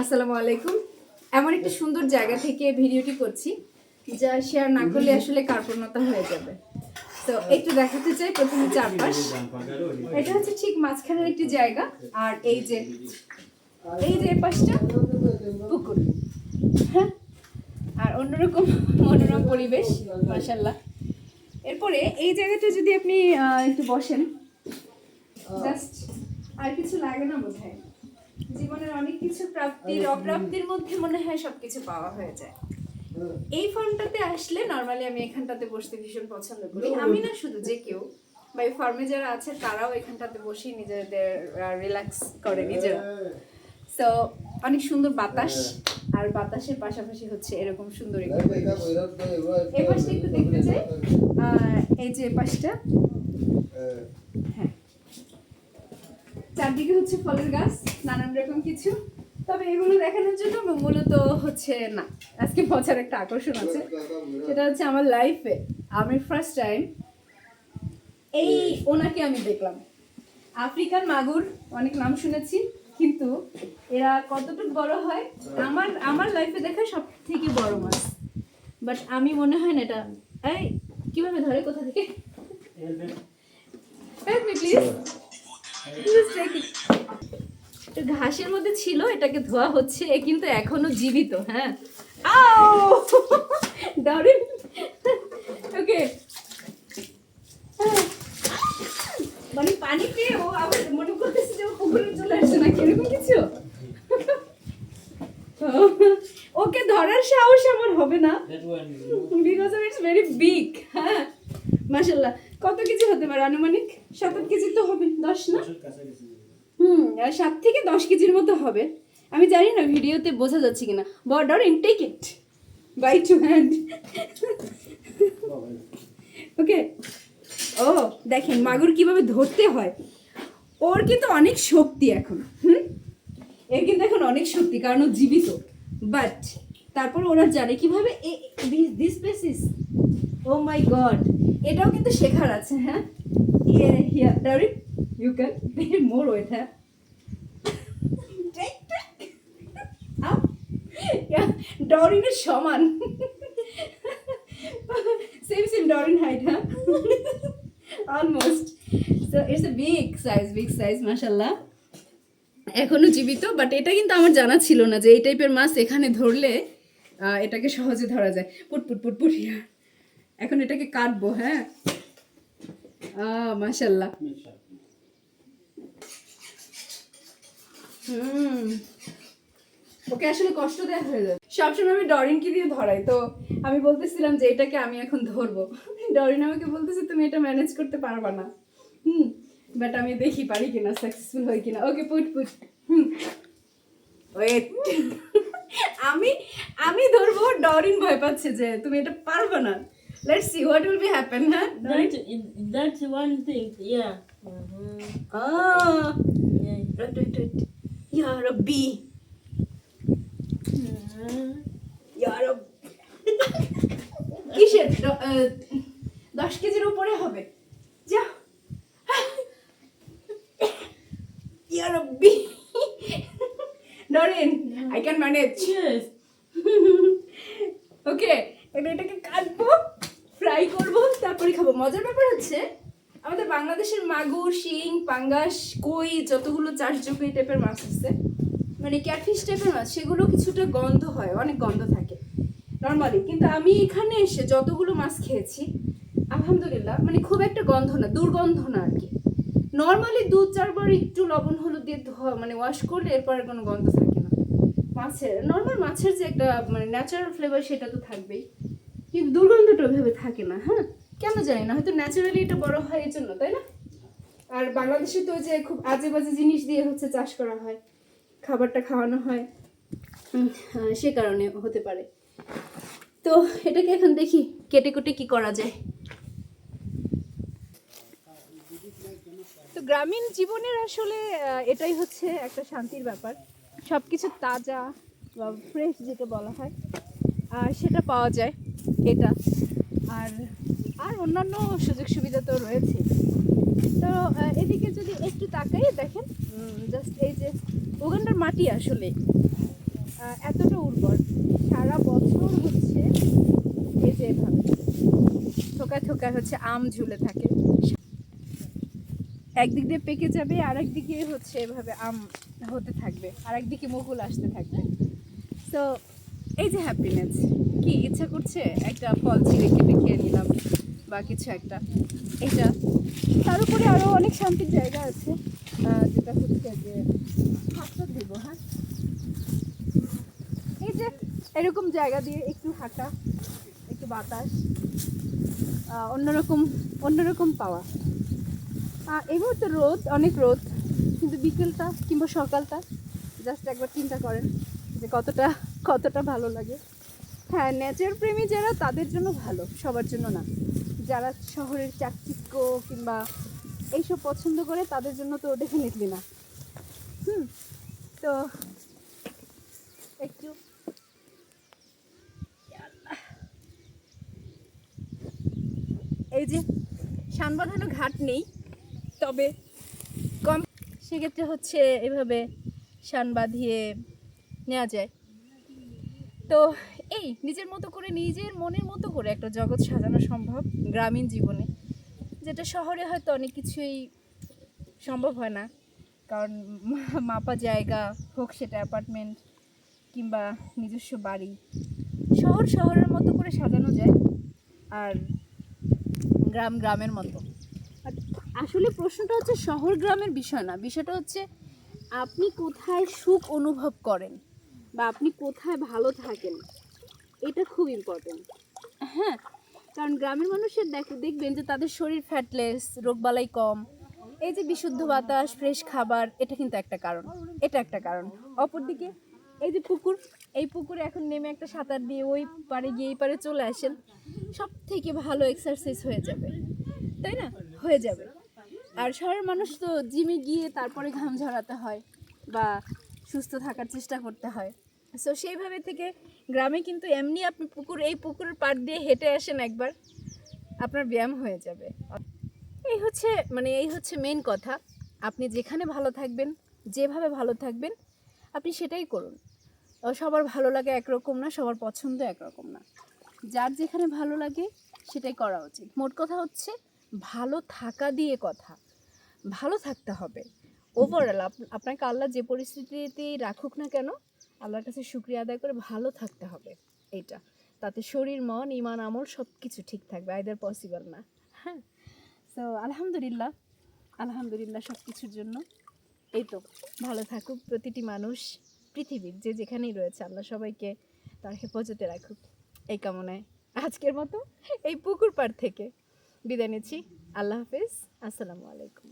আসসালামু আলাইকুম। এমন একটা সুন্দর জায়গা থেকে ভিডিওটি করছি, যা শেয়ার না করলে আসলে কার্পণ্যতা হয়ে যাবে। তো একটু দেখাতে চাই প্রথমে চারপাশ। এটা হচ্ছে ঠিক মাঝখানের একটি জায়গা, আর এই যে এই যে পাশটা পুকুর। হ্যাঁ আর অন্যরকম মনোরম পরিবেশ মাশাল্লাহ এরপরে এই জায়গাটা যদি আপনি একটু বসেন জাস্ট আর কিছু লাগে না বোধ হয় জীবনের অনেক কিছু প্রাপ্তির অপ্রাপ্তির মধ্যে মনে হয় সবকিছু পাওয়া হয়ে যায়। এই ফর্মটাতে আসলে নর্মালি আমি এখানটাতে বসতে ভীষণ পছন্দ করি। আমি না শুধু যে কেউ বা এই ফার্মে যারা আছে তারাও এখানটাতে বসেই নিজেদের রিল্যাক্স করে নিজেরা। তো অনেক সুন্দর বাতাস আর বাতাসের পাশাপাশি হচ্ছে এরকম সুন্দর। এই পাশটা একটু দেখতে চাই। এই যে পাশটা হ্যাঁ। চারদিকে হচ্ছে ফলের গাছ নানান রকম কিছু। তবে এগুলো দেখানোর জন্য মূলত হচ্ছে না আজকে মজার একটা আকর্ষণ আছে। সেটা হচ্ছে আমার লাইফে আমি ফার্স্ট টাইম এই ওনাকে আমি দেখলাম। আফ্রিকান মাগুর অনেক নাম শুনেছি কিন্তু এরা কতটুকু বড় হয় আমার আমার লাইফে দেখা সব থেকে বড় মাছ। বাট আমি মনে হয় না এটা এই কীভাবে ধরে কোথা থেকে? প্লিজ ঘাসের মধ্যে ছিল এটাকে ধোয়া হচ্ছে কিন্তু এখনও জীবিত হ্যাঁ। আও ওকে মানে পানি পেয়ে ও আবার মনে করতেছে যে ও পুকুরে চলে আসছে এরকম কিছু? ওকে ধরার সাহস আমার হবে না। Because of it's very big হ্যাঁ। মাশাল্লাহ কত কেজি হতে পারে আনুমানিক? সাত আট কেজি তো হবে দশ না? হুম আর সাত থেকে দশ কেজির মতো হবে। আমি জানি না ভিডিওতে বোঝা যাচ্ছে কিনা। Border intake it by two hand okay ও দেখেন মাগুর কীভাবে ধরতে হয়। ওর কিন্তু অনেক শক্তি এখন হুম? এর কিন্তু এখন অনেক শক্তি কারণ ও জীবিত। বাট তারপর ওরা জানে কীভাবে this places oh my god এটাও কিন্তু শেখার আছে হ্যাঁ? Yeah here ডারি you can be more weight হ্যাঁ ডরিনের সমান. সেম সেম ডরিন হাইট হ্যাঁ almost so it's a big size big size মাশাল্লাহ এখনও জীবিত বাট এটা কিন্তু আমার জানা ছিল না যে এই টাইপের মাছ এখানে ধরলে এটাকে সহজে ধরা যায়। পুট পুট পুট পুট এখন এটাকে কাটবো হ্যাঁ? মাশাল্লাহ হুম। ওকে আসলে কষ্ট দেওয়া হয়ে সবসময় আমি ডরিনকে দিয়ে ধরাই, তো আমি বলতেছিলাম যে এটাকে আমি এখন ধরবো। ডরিন আমাকে বলতেছে, তুমি এটা ম্যানেজ করতে পারবা না। হুম বাট আমি দেখি পারি কিনা সাকসেসফুল হই কিনা। Okay put put hmm. আমি আমি ধরবো, ডরিন ভয় পাচ্ছে যে তুমি এটা পারবে না। See what will be happen হ্যাঁ Doreen That, that's one thing, yeah. Uh-huh. Ah yeah. Right ইয়া রব্বি ইয়া রব্বি কিসের দ- আহ, দশ কেজির উপরে হবে। যা। ইয়া রব্বি Doreen I can manage. Okay এটাকে কাটবো। ফ্রাই করব, তারপরে খাব। মজার ব্যাপার হচ্ছে, আমাদের বাংলাদেশের মাগুর, শিং, পাঙ্গাস, কই, যতগুলো চাষযোগ্য এই টাইপের মাছ আছে মানে ক্যাটফিশ টাইপের মাছ, সেগুলো কিছুটা গন্ধ হয়, অনেক গন্ধ থাকে নর্মালি কিন্তু আমি এখানে এসে যতগুলো মাছ খেয়েছি, আলহামদুলিল্লাহ মানে খুব একটা গন্ধ না, দুর্গন্ধ না আর কি। নর্মালি দু চারবার একটু লবণ, হলুদ দিয়ে ধোয়া মানে ওয়াশ করলে এরপর কোনো গন্ধ থাকে না। মাছের নর্মাল মাছের যে একটা মানে ন্যাচারাল ফ্লেভার সেটা তো থাকবেই। কিন্তু দুর্গন্ধটা ওইভাবে থাকে না হ্যাঁ? কেন জানি না হয়তো ন্যাচারালি এটা বড় হয় এই জন্য তাই না? আর বাংলাদেশে তো যে খুব আজে বাজে জিনিস দিয়ে হচ্ছে চাষ করা হয় খাবারটা খাওয়ানো হয়। সে কারণে হতে পারে। তো এটাকে এখন দেখি কেটে কুটে কি করা যায়। তো গ্রামীণ জীবনের আসলে এটাই হচ্ছে একটা শান্তির ব্যাপার। সব কিছু তাজা বা ফ্রেশ যেটা বলা হয়। সেটা পাওয়া যায়, এটা। আর আর অন্যান্য সুযোগ সুবিধা তো রয়েছে। তো এদিকে যদি একটু তাকাই দেখেন জাস্ট এই যে উগান্ডার মাটি আসলে এতটা উর্বর। সারা বছর হচ্ছে এই যে এভাবে থোকায় থোকায় হচ্ছে আম ঝুলে থাকে। একদিক দিয়ে পেকে যাবে আর একদিকে হচ্ছে এভাবে আম হতে থাকবে আর একদিকে মুকুল আসতে থাকবে। তো এই যে হ্যাপিনেস কি ইচ্ছা করছে? একটা ফল ছিঁড়ে কেটে খেয়ে নিলাম, বা কিছু একটা। এটা, তার উপরে আরও অনেক শান্তির জায়গা আছে। যেটা হচ্ছে যে হাতটা দিব হ্যাঁ? এই যে এরকম জায়গা দিয়ে একটু হাঁটা, একটু বাতাস অন্যরকম অন্যরকম পাওয়া। এই মুহূর্তে রোদ, অনেক রোদ, কিন্তু বিকেলটা কিংবা সকালটা জাস্ট একবার চিন্তা করেন যে কতটা কতটা ভালো লাগে। হ্যাঁ নেচার প্রেমী যারা, তাদের জন্য ভালো, সবার জন্য না। যারা শহরের চাকচিক্য কিংবা এইসব পছন্দ করে, তাদের জন্য তো ডেফিনেটলি না। হুম, তো একটু এই যে শান বাঁধানো ঘাট নেই, তবে কম সেক্ষেত্রে হচ্ছে এভাবে শান বাঁধিয়ে নেওয়া যায়। তো এই নিজের মতো করে, নিজের মনের মতো করে একটা জগৎ সাজানো সম্ভব গ্রামীণ জীবনে, যেটা শহরে হয়তো অনেক কিছুই সম্ভব হয় না। কারণ মাপা জায়গা হোক সেটা অ্যাপার্টমেন্ট কিংবা নিজস্ব বাড়ি, শহর শহরের মতো করে সাজানো যায় আর গ্রাম গ্রামের মতো। আসলে প্রশ্নটা হচ্ছে শহর গ্রামের বিষয় না, বিষয়টা হচ্ছে আপনি কোথায় সুখ অনুভব করেন? বা আপনি কোথায় ভালো থাকেন এটা খুব ইম্পর্টেন্ট হ্যাঁ কারণ গ্রামের মানুষের দেখ দেখবেন যে তাদের শরীর ফ্যাটলেস রোগবালাই কম। এই যে বিশুদ্ধ বাতাস ফ্রেশ খাবার এটা কিন্তু একটা কারণ। এটা একটা কারণ। অপরদিকে এই যে পুকুর এই পুকুরে এখন নেমে একটা সাঁতার দিয়ে ওই পারে গিয়ে এই পারে চলে আসেন সব থেকে ভালো এক্সারসাইজ হয়ে যাবে। তাই না? হয়ে যাবে। আর শহরের মানুষ তো জিমে গিয়ে তারপরে ঘাম ঝরাতে হয় বা সুস্থ থাকার চেষ্টা করতে হয়। সো সেইভাবে থেকে গ্রামে কিন্তু এমনি আপনি পুকুর, এই পুকুরের পাড় দিয়ে হেঁটে আসেন একবার, আপনার ব্যায়াম হয়ে যাবে। এই হচ্ছে মানে এই হচ্ছে মেন কথা। আপনি যেখানে ভালো থাকবেন, যেভাবে ভালো থাকবেন, আপনি সেটাই করুন। সবার ভালো লাগে একরকম না, সবার পছন্দ একরকম না। যার যেখানে ভালো লাগে, সেটাই করা উচিত। মোট কথা হচ্ছে, ভালো থাকা দিয়ে কথা। ভালো থাকতে হবে। ওভারঅল আপনাকে আল্লাহ যে পরিস্থিতিতেই রাখুক না কেন আল্লাহর কাছে শুক্রিয়া আদায় করে ভালো থাকতে হবে, এইটা। তাতে শরীর, মন ইমান আমল সব কিছু ঠিক থাকবে আইদার পসিবল না। হ্যাঁ। সো আলহামদুলিল্লাহ আলহামদুলিল্লাহ সব কিছুর জন্য। এই তো, ভালো থাকুক প্রতিটি মানুষ, পৃথিবীর, যে যেখানেই রয়েছে, আল্লাহ সবাইকে তার হেফাজতে রাখুক। এই কামনায় আজকের মতো এই পুকুর পাড় থেকে বিদায় নিচ্ছি। আল্লাহ হাফিজ। আসসালামু আলাইকুম।